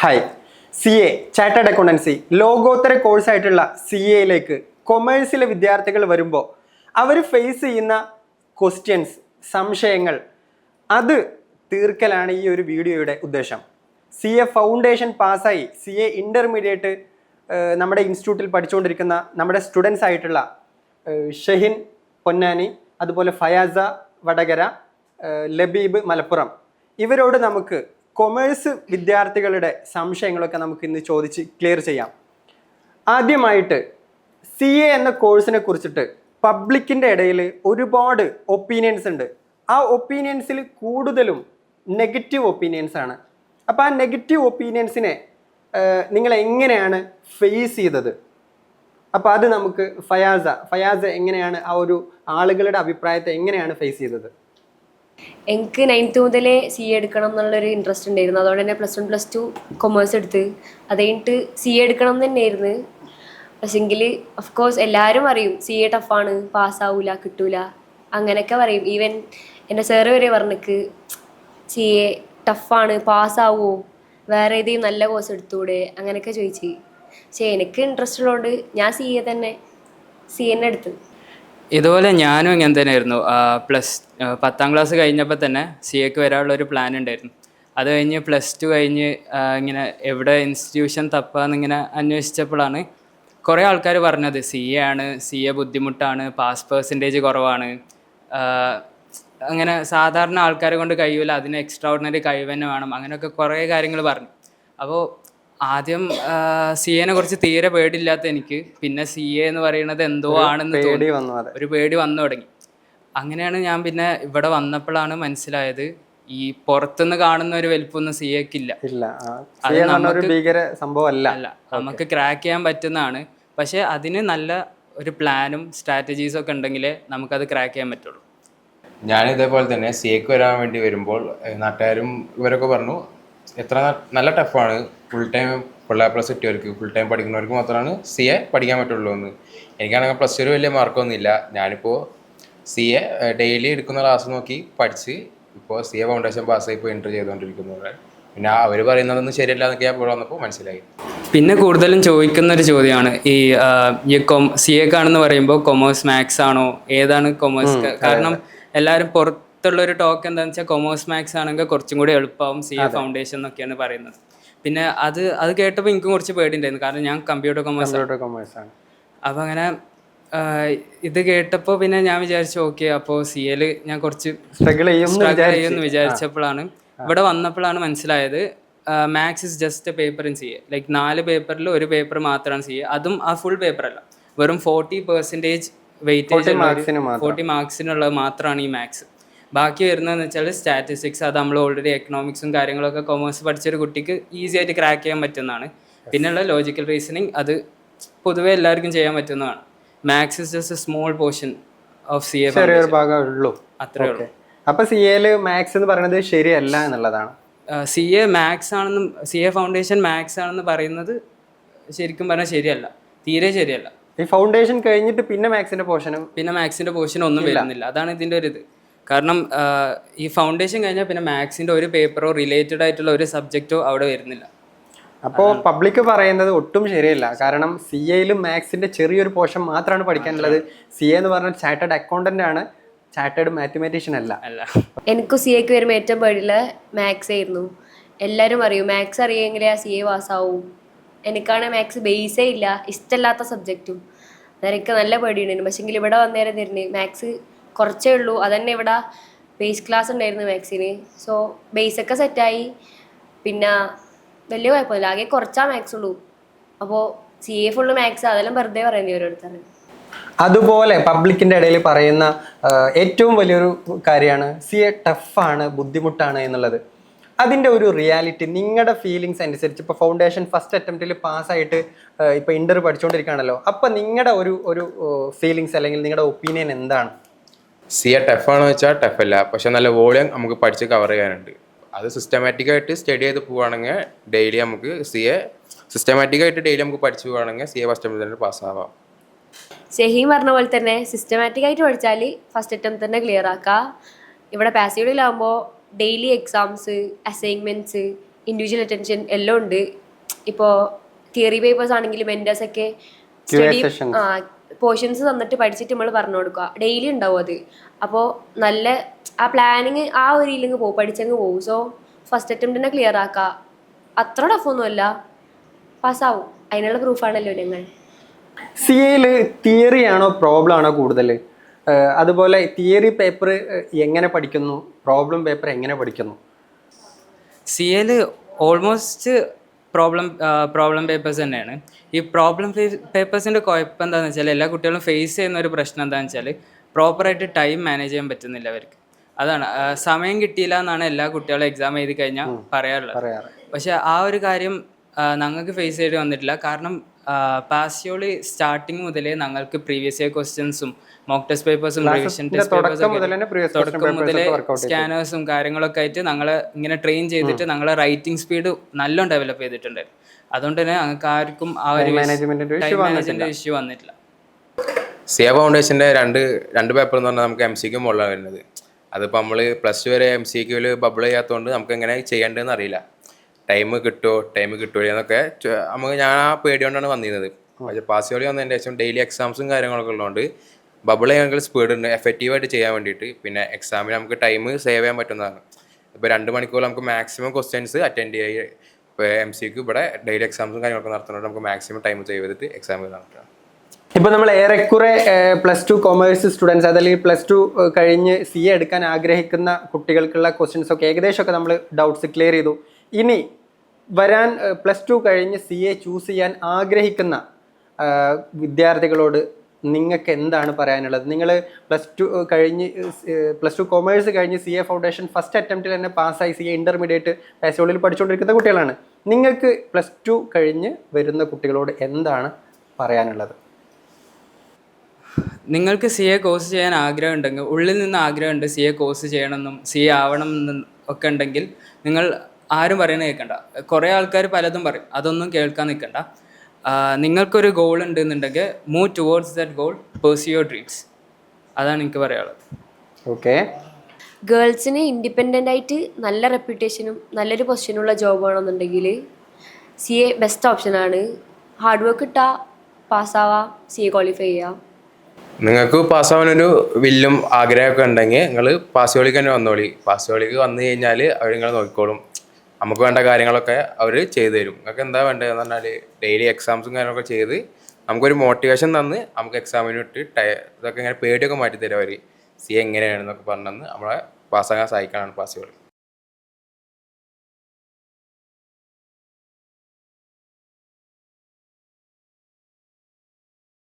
Hi C A chartered accountancy ലോകോത്തര കോഴ്സായിട്ടുള്ള C എയിലേക്ക് കൊമേഴ്സിലെ വിദ്യാർത്ഥികൾ വരുമ്പോൾ അവർ ഫേസ് ചെയ്യുന്ന ക്വസ്റ്റ്യൻസ് സംശയങ്ങൾ അത് തീർക്കലാണ് ഈ ഒരു വീഡിയോയുടെ ഉദ്ദേശം. സി എ ഫൗണ്ടേഷൻ പാസ്സായി. സി എ ഇന്റർമീഡിയറ്റ് നമ്മുടെ ഇൻസ്റ്റിറ്റ്യൂട്ടിൽ പഠിച്ചുകൊണ്ടിരിക്കുന്ന നമ്മുടെ സ്റ്റുഡൻസ് ആയിട്ടുള്ള ഷെഹിൻ പൊന്നാനി അതുപോലെ ഫയാസ വടകര ലബീബ് മലപ്പുറം. ഇവരോട് നമുക്ക് കൊമേഴ്സ് വിദ്യാർത്ഥികളുടെ സംശയങ്ങളൊക്കെ നമുക്ക് ഇന്ന് ചോദിച്ച് ക്ലിയർ ചെയ്യാം. ആദ്യമായിട്ട് സി എ എന്ന കോഴ്സിനെ കുറിച്ചിട്ട് പബ്ലിക്കിന്റെ ഇടയിൽ ഒരുപാട് ഒപ്പീനിയൻസ് ഉണ്ട്. ആ ഒപ്പീനിയൻസിൽ കൂടുതലും നെഗറ്റീവ് ഒപ്പീനിയൻസ് ആണ്. അപ്പോൾ ആ നെഗറ്റീവ് ഒപ്പീനിയൻസിനെ നിങ്ങൾ എങ്ങനെയാണ് ഫേസ് ചെയ്തത്? അപ്പോൾ അത് നമുക്ക് ഫയാസ ഫയാസ എങ്ങനെയാണ് ആ ഒരു ആളുകളുടെ അഭിപ്രായത്തെ എങ്ങനെയാണ് ഫേസ് ചെയ്തത്? എനിക്ക് നയൻത്ത് മുതലേ സി എ എടുക്കണം എന്നുള്ളൊരു ഇൻട്രസ്റ്റ് ഉണ്ടായിരുന്നു. അതുകൊണ്ട് തന്നെ plus one plus two commerce എടുത്ത്. അത് കഴിഞ്ഞിട്ട് സി എ എടുക്കണം എന്ന് തന്നെയായിരുന്നു പക്ഷെങ്കിൽ കോഴ്സ് എല്ലാവരും അറിയും സി എ ടഫാണ് പാസ്സാവൂല കിട്ടൂല. അങ്ങനെയൊക്കെ പറയും. ഈവൻ എന്റെ സാറ് വരെ പറഞ്ഞിക്ക് സി എ ടഫാണ് പാസ്സാവോ വേറെ ഏതെങ്കിലും നല്ല കോഴ്സ് എടുത്തൂടെ? അങ്ങനെയൊക്കെ ചോദിച്ച്. പക്ഷേ എനിക്ക് ഇൻട്രസ്റ്റ് ഉള്ളതുകൊണ്ട് ഞാൻ സി എ തന്നെ സി എന്നെ എടുത്തു. ഇതുപോലെ ഞാനും ഇങ്ങനെ തന്നെയായിരുന്നു. പ്ലസ് പത്താം ക്ലാസ് കഴിഞ്ഞപ്പോൾ തന്നെ സി എക്ക് വരാനുള്ള ഒരു പ്ലാൻ ഉണ്ടായിരുന്നു. അത് കഴിഞ്ഞ് പ്ലസ് ടു കഴിഞ്ഞ് ഇങ്ങനെ എവിടെ ഇൻസ്റ്റിറ്റ്യൂഷൻ തപ്പാന്ന് ഇങ്ങനെ അന്വേഷിച്ചപ്പോഴാണ് കുറേ ആൾക്കാർ പറഞ്ഞത്. സി എ ആണ് സി എ ബുദ്ധിമുട്ടാണ് പാസ് പേഴ്സന്റേജ് കുറവാണ്. അങ്ങനെ സാധാരണ ആൾക്കാരെ കൊണ്ട് കഴിയില്ല അതിന് എക്സ്ട്രാ ഓർഡിനറി കഴിവ് തന്നെ വേണം. അങ്ങനെയൊക്കെ കുറേ കാര്യങ്ങൾ പറഞ്ഞു. അപ്പോൾ ആദ്യം സി എനെ കുറിച്ച് തീരെ പേടിയില്ലാത്ത എനിക്ക്. പിന്നെ സി എ എന്ന് പറയുന്നത് എന്തോ ആണെന്ന് തോന്നി. പേടി വന്നു ഒരു പേടി വന്നു തുടങ്ങി. അങ്ങനെയാണ് ഞാൻ പിന്നെ ഇവിടെ വന്നപ്പോഴാണ് മനസ്സിലായത് ഈ പുറത്തുനിന്ന് കാണുന്ന ഒരു വലിപ്പൊന്നും സി എക്ക് ഇല്ല അല്ല അല്ല നമുക്ക് ക്രാക്ക് ചെയ്യാൻ പറ്റുന്നതാണ്. പക്ഷെ അതിന് നല്ല ഒരു പ്ലാനും സ്ട്രാറ്റജീസും ഒക്കെ ഉണ്ടെങ്കിലേ നമുക്കത് ക്രാക്ക് ചെയ്യാൻ പറ്റുള്ളൂ. ഞാൻ ഇതേപോലെ തന്നെ സി എക്ക് വരാൻ വേണ്ടി വരുമ്പോൾ നാട്ടുകാരും ഇവരൊക്കെ പറഞ്ഞു എത്ര നല്ല ടഫാണ് ഫുൾ ടൈം പിള്ളേർ പ്ലസ് കിട്ടിയവർക്ക് ഫുൾ ടൈം പഠിക്കുന്നവർക്ക് മാത്രമാണ് സി എ പഠിക്കാൻ പറ്റുള്ളൂ എന്ന്. എനിക്കാണെങ്കിൽ പ്ലസ് ടു വലിയ മാർക്കൊന്നുമില്ല ഞാനിപ്പോൾ സി എ ഡെയിലി എടുക്കുന്ന ക്ലാസ് നോക്കി പഠിച്ച് ഇപ്പോൾ സി എ ഫൗണ്ടേഷൻ പാസ്സായി ഇപ്പോൾ എന്റർ ചെയ്തുകൊണ്ടിരിക്കുന്നത് പിന്നെ അവർ പറയുന്നതൊന്നും ശരിയല്ല എന്നൊക്കെ ഞാൻ ഇവിടെ വന്നപ്പോൾ മനസ്സിലായി. പിന്നെ കൂടുതലും ചോദിക്കുന്ന ഒരു ചോദ്യമാണ്. ഈ ഈ കൊം സി എ കാണെന്ന് പറയുമ്പോൾ കൊമേഴ്സ് മാത്സ് ആണോ? ഏതാണ് കൊമേഴ്സ് കാരണം എല്ലാവരും പുറത്തുള്ള ഒരു ടോക്ക് എന്താണെന്ന് വെച്ചാൽ കൊമേഴ്സ് മാത്സ് ആണെങ്കിൽ കുറച്ചും കൂടി എളുപ്പമാവും സി എ ഫൗണ്ടേഷൻ എന്നൊക്കെയാണ് പറയുന്നത്. പിന്നെ അത് അത് കേട്ടപ്പോൾ എനിക്കും കുറച്ച് പേടിയുണ്ടായിരുന്നു. കാരണം ഞാൻ കമ്പ്യൂട്ടർ കൊമേഴ്സ് കമ്പ്യൂട്ടർ കൊമേഴ്സ് ആണ്. അപ്പോൾ അങ്ങനെ ഇത് കേട്ടപ്പോൾ പിന്നെ ഞാൻ വിചാരിച്ചു ഓക്കെ അപ്പോൾ സി എൽ ഞാൻ കുറച്ച് സ്ട്രഗിൾ ചെയ്യും ചെയ്യുമെന്ന് വിചാരിച്ചപ്പോഴാണ്. ഇവിടെ വന്നപ്പോഴാണ് മനസ്സിലായത് maths is just paper in C A like നാല് പേപ്പറിൽ ഒരു പേപ്പർ മാത്രമാണ് സി എ അതും ആ ഫുൾ പേപ്പർ അല്ല. വെറും ഫോർട്ടി പെർസെന്റേജ് വെയിറ്റേജ് ഫോർട്ടി മാർക്സിനുള്ളത് മാത്രമാണ് ഈ മാത്സ് ബാക്കി വരുന്നതെന്ന് വെച്ചാൽ സ്റ്റാറ്റിസ്റ്റിക്സ് അത് നമ്മൾ ഓൾറെഡി എക്കണോമിക്സും കാര്യങ്ങളൊക്കെ കൊമേഴ്സ് പഠിച്ചൊരു കുട്ടിക്ക് ഈസി ആയിട്ട് ക്രാക്ക് ചെയ്യാൻ പറ്റുന്നതാണ്. പിന്നെയുള്ള ലോജിക്കൽ റീസണിങ് അത് പൊതുവേ എല്ലാവർക്കും ചെയ്യാൻ പറ്റുന്നതാണ്. Maths is just a small portion of C A ചെറിയൊരു ഭാഗമേ ഉള്ളൂ. അത്രേ ഉള്ളൂ. അപ്പൊ സി എയിൽ മാത്സ് എന്ന് പറയുന്നത് ശരിയല്ല എന്നുള്ളതാണ്. സി എ മാത്സ് ആണെന്ന് സി എ ഫൗണ്ടേഷൻ മാത്സ് ആണെന്ന് പറയുന്നത് ശരിക്കും പറഞ്ഞാൽ ശരിയല്ല. തീരെ ശരിയല്ല. ഈ ഫൗണ്ടേഷൻ കഴിഞ്ഞിട്ട് പിന്നെ മാത്സിന്റെ പോർഷനും പിന്നെ മാത്സിന്റെ പോർഷനും ഒന്നും വരുന്നില്ല. അതാണ് ഇതിന്റെ ഒരു ഇത് കാരണം ഈ ഫൗണ്ടേഷൻ കഴിഞ്ഞാൽ പിന്നെ മാത്സിന്റെ ഒരു പേപ്പറോ റിലേറ്റഡ് ആയിട്ടുള്ള ഒരു സബ്ജക്റ്റോ അവിടെ വരുന്നില്ല. അപ്പോൾ പബ്ലിക് പറയുന്നത് ഒട്ടും ശരിയല്ല. കാരണം സി എയിലും മാത്സിന്റെ ചെറിയൊരു പോർഷൻ മാത്രമാണ് പഠിക്കാനുള്ളത്. സി എ എന്ന് പറഞ്ഞാൽ ചാർട്ടേഡ് അക്കൗണ്ടന്റ് ആണ്. ചാർട്ടേഡ് മാത്തമാറ്റീഷ്യൻ അല്ല. അല്ല. എനിക്ക് സി എക്ക് വരുമ്പോൾ ഏറ്റവും പേടിയുള്ള മാത്സ് ആയിരുന്നു. എല്ലാവരും അറിയും. മാത്സ് അറിയെങ്കിലേ ആ സി എ പാസ്സാവും എനിക്കാണ് മാത്സ് ബേസേ ഇല്ല. ഇഷ്ടമല്ലാത്ത സബ്ജക്റ്റും അതെനിക്ക് നല്ല പേടിയുണ്ടായിരുന്നു. പക്ഷെങ്കിൽ ഇവിടെ വന്നേരം തരുന്നത് മാത്സ് കുറച്ചേ ഉള്ളൂ. അതന്നെ ഇവിടെ ബേസ് ക്ലാസ് ഉണ്ടായിരുന്നു മാത്സിന് സോ ബേസൊക്കെ സെറ്റായി പിന്നെ വലിയ കുഴപ്പമില്ല ആകെ കുറച്ചാ മാത്സ് ഉള്ളൂ. അപ്പോൾ സി എ ഫുള്ള് മാത്സ് അതെല്ലാം വെറുതെ പറയുന്നത് ഓരോരുത്തരും. അതുപോലെ പബ്ലിക്കിന്റെ ഇടയിൽ പറയുന്ന ഏറ്റവും വലിയൊരു കാര്യമാണ് സി എ ടഫാണ് ബുദ്ധിമുട്ടാണ് എന്നുള്ളത്. അതിന്റെ ഒരു റിയാലിറ്റി നിങ്ങളുടെ ഫീലിങ്സ് അനുസരിച്ച് ഇപ്പോൾ ഫൗണ്ടേഷൻ ഫസ്റ്റ് അറ്റംപ്റ്റിൽ പാസ്സായിട്ട് ഇപ്പോൾ ഇന്റർ പഠിച്ചുകൊണ്ടിരിക്കുകയാണല്ലോ അപ്പോൾ നിങ്ങളുടെ ഒരു ഒരു ഫീലിങ്സ് അല്ലെങ്കിൽ നിങ്ങളുടെ ഒപ്പീനിയൻ എന്താണ്? സി എ ടഫാണെന്ന് വെച്ചാൽ ടഫല്ല പക്ഷെ നല്ല വോളിയം നമുക്ക് പഠിച്ച് കവർ ചെയ്യാനുണ്ട്. അത് സിസ്റ്റമാറ്റിക്കായിട്ട് സ്റ്റഡി ചെയ്ത് പോവുകയാണെങ്കിൽ ഡെയിലി നമുക്ക് സി എ സിസ്റ്റമാറ്റിക് ആയിട്ട് ഡെയിലി നമുക്ക് പഠിച്ചു പോവുകയാണെങ്കിൽ സി എ ഫസ്റ്റ് തന്നെ പാസ്സാവാം ഷഹീം പറഞ്ഞ പോലെ തന്നെ സിസ്റ്റമാറ്റിക്കായിട്ട് പഠിച്ചാൽ ഫസ്റ്റ് അറ്റംപ്റ്റ് തന്നെ ക്ലിയർ ആക്കുക ഇവിടെ പാസീവിലാകുമ്പോൾ daily exams assignments individual attention എല്ലാം ഉണ്ട്. ഇപ്പോൾ തിയറി പേപ്പേഴ്സ് ആണെങ്കിലും മെന്റേഴ്സൊക്കെ സ്റ്റഡി. ആ പോർഷൻസ് തന്നിട്ട് പഠിച്ചിട്ട് നമ്മൾ പറഞ്ഞു കൊടുക്കുക. ഡെയിലി ഉണ്ടാവും അത്. അപ്പോൾ നല്ല ആ പ്ലാനിങ് ആ ഒരു ഇതിലങ്ങ് പോകും പഠിച്ചങ്ങ് പോകും സോ ഫസ്റ്റ് അറ്റംപ്റ്റ് തന്നെ ക്ലിയർ ആക്കുക അത്ര ടഫൊന്നുമല്ല പാസ്സാവും അതിനുള്ള പ്രൂഫാണല്ലോ ഞങ്ങൾ. സി എയിൽ തിയറി ആണോ പ്രോബ്ലം ആണോ കൂടുതൽ അതുപോലെ തിയറി പേപ്പർ എങ്ങനെ പഠിക്കുന്നു? പ്രോബ്ലം പേപ്പർ എങ്ങനെ പഠിക്കുന്നു? സി എയിൽ ഓൾമോസ്റ്റ് പ്രോബ്ലം പ്രോബ്ലം പേപ്പേഴ്സ് തന്നെയാണ്. ഈ പ്രോബ്ലം പേപ്പേഴ്സിന്റെ കുഴപ്പം എന്താണെന്ന് വെച്ചാൽ എല്ലാ കുട്ടികളും ഫേസ് ചെയ്യുന്ന ഒരു പ്രശ്നം എന്താണെന്ന് വെച്ചാൽ പ്രോപ്പറായിട്ട് ടൈം മാനേജ് ചെയ്യാൻ പറ്റുന്നില്ല അവർക്ക്. അതാണ് സമയം കിട്ടിയില്ല എന്നാണ് എല്ലാ കുട്ടികളും എക്സാം എഴുതി കഴിഞ്ഞാൽ പറയാറുള്ളത്. പക്ഷേ പക്ഷെ ആ ഒരു കാര്യം ഞങ്ങൾക്ക് ഫേസ് ചെയ്യേണ്ടി വന്നിട്ടില്ല. കാരണം പാസ്യോളി സ്റ്റാർട്ടിങ് മുതലേ ഞങ്ങൾക്ക് പ്രീവിയസ് ഇയർ ക്വസ്റ്റ്യൻസും മോക്ക് ടെസ്റ്റ് പേപ്പേഴ്സും റിവിഷൻ ടെസ്റ്റ് question തുടക്കം papers മുതലേ സ്കാനേഴ്സും കാര്യങ്ങളൊക്കെ ആയിട്ട് ഞങ്ങളെ ഇങ്ങനെ ട്രെയിൻ ചെയ്തിട്ട് ഞങ്ങളെ റൈറ്റിംഗ് സ്പീഡ് നല്ലോണം ഡെവലപ്പ് ചെയ്തിട്ടുണ്ട്. അതുകൊണ്ട് തന്നെ ഞങ്ങൾക്ക് ആർക്കും ആ ഒരു മാനേജ്മെന്റിന്റെ ഇഷ്യൂ വന്നിട്ടില്ല. സിയ ഫൗണ്ടേഷന്റെ രണ്ട് രണ്ട് പേപ്പർ എന്ന് പറഞ്ഞാൽ നമുക്ക് എം സിക്ക് മുകളിലാണ് വരുന്നത്. അതിപ്പോൾ നമ്മൾ പ്ലസ് ടു വരെ എം സിക്ക് ബബിൾ ചെയ്യാത്തതുകൊണ്ട് നമുക്ക് എങ്ങനെ ചെയ്യേണ്ടതെന്ന് അറിയില്ല. ടൈം കിട്ടുമോ ടൈം കിട്ടുമോ എന്നൊക്കെ നമുക്ക് ഞാൻ ആ പേടി കൊണ്ടാണ് വന്നിരുന്നത്. പക്ഷേ പാസ് കളി വന്നതിന് ശേഷം ഡെയിലി എക്സാംസും കാര്യങ്ങളൊക്കെ ഉള്ളതുകൊണ്ട് ബബിൾ ചെയ്യാൻ സ്പീഡ് ഉണ്ട് എഫക്റ്റീവായിട്ട് ചെയ്യാൻ വേണ്ടിയിട്ട്. പിന്നെ എക്സാമിന് നമുക്ക് ടൈം സേവ് ചെയ്യാൻ പറ്റുന്നതാണ്. ഇപ്പോൾ രണ്ട് മണിക്കൂർ നമുക്ക് മാക്സിമം ക്വസ്റ്റ്യൻസ് അറ്റൻഡ് ചെയ്യുക ഇപ്പോൾ എം സിക്ക് ഇവിടെ ഡെയിലി എക്സാംസും കാര്യങ്ങളൊക്കെ നടത്തുന്നുണ്ട് നമുക്ക് മാക്സിമം ടൈം സേവ് ചെയ്തിട്ട് എക്സാം നടത്തുക ഇപ്പോൾ നമ്മൾ ഏറെക്കുറെ പ്ലസ് ടു കൊമേഴ്സ് സ്റ്റുഡൻസ് അതല്ലെങ്കിൽ പ്ലസ് ടു കഴിഞ്ഞ് സി എ എടുക്കാൻ ആഗ്രഹിക്കുന്ന കുട്ടികൾക്കുള്ള ക്വസ്റ്റ്യൻസ് ഒക്കെ ഏകദേശം ഒക്കെ നമ്മൾ ഡൗട്ട്സ് ക്ലിയർ ചെയ്തു. ഇനി വരാൻ പ്ലസ് ടു കഴിഞ്ഞ് സി എ ചൂസ് ചെയ്യാൻ ആഗ്രഹിക്കുന്ന വിദ്യാർത്ഥികളോട് നിങ്ങൾക്ക് എന്താണ് പറയാനുള്ളത്? നിങ്ങൾ പ്ലസ് ടു കഴിഞ്ഞ് പ്ലസ് ടു കൊമേഴ്സ് കഴിഞ്ഞ് സി എ ഫൗണ്ടേഷൻ ഫസ്റ്റ് അറ്റംപ്റ്റിൽ തന്നെ പാസ്സായി സി എ ഇന്റർമീഡിയറ്റ് പാസോളിൽ പഠിച്ചുകൊണ്ടിരിക്കുന്ന കുട്ടികളാണ്. നിങ്ങൾക്ക് പ്ലസ് ടു കഴിഞ്ഞ് വരുന്ന കുട്ടികളോട് എന്താണ് പറയാനുള്ളത്? നിങ്ങൾക്ക് സി എ കോഴ്സ് ചെയ്യാൻ ആഗ്രഹമുണ്ടെങ്കിൽ ഉള്ളിൽ നിന്ന് ആഗ്രഹമുണ്ട് സി എ കോഴ്സ് ചെയ്യണമെന്നും സി എ ആവണം എന്നും ഒക്കെ ഉണ്ടെങ്കിൽ നിങ്ങൾ ആരും പറയുന്നത് കേൾക്കണ്ട. കുറേ ആൾക്കാർ പലതും പറയും. അതൊന്നും കേൾക്കാൻ നിൽക്കണ്ട. നിങ്ങൾക്കൊരു ഗോൾ ഉണ്ട് എന്നുണ്ടെങ്കിൽ move towards that goal pursue your dreams അതാണ് എനിക്ക് പറയാനുള്ളത്. ഓക്കെ ഗേൾസിന് ഇൻഡിപെൻഡന്റ് ആയിട്ട് നല്ല റെപ്യൂട്ടേഷനും നല്ലൊരു പൊസിഷനുള്ള ജോബ് ആണെന്നുണ്ടെങ്കിൽ സി എ ബെസ്റ്റ് ഓപ്ഷനാണ് ഹാർഡ് വർക്ക് ഇട്ടാൽ പാസ്സാവാ സി എ ക്വാളിഫൈ ചെയ്യാം. നിങ്ങൾക്ക് പാസ്സാവാനൊരു വില്ലും ആഗ്രഹമൊക്കെ ഉണ്ടെങ്കിൽ നിങ്ങൾ പാസ്സോളിക്ക് തന്നെ വന്നോളി. പാസ്സോളിക്ക് വന്നു കഴിഞ്ഞാൽ അവർ നിങ്ങൾ നോക്കിക്കോളും. നമുക്ക് വേണ്ട കാര്യങ്ങളൊക്കെ അവർ ചെയ്തു തരും നിങ്ങൾക്ക് എന്താ വേണ്ടതെന്ന് പറഞ്ഞാൽ ഡെയിലി എക്സാംസും കാര്യങ്ങളൊക്കെ ചെയ്ത് നമുക്കൊരു മോട്ടിവേഷൻ തന്ന് നമുക്ക് എക്സാമിന് വിട്ട് ടയ ഇതൊക്കെ ഇങ്ങനെ പേടിയൊക്കെ മാറ്റി തരും അവർ സി എങ്ങനെയാണെന്നൊക്കെ പറഞ്ഞെന്ന് നമ്മളെ പാസ്സാകാൻ സഹായിക്കാനാണ് പാസ്സുകൾ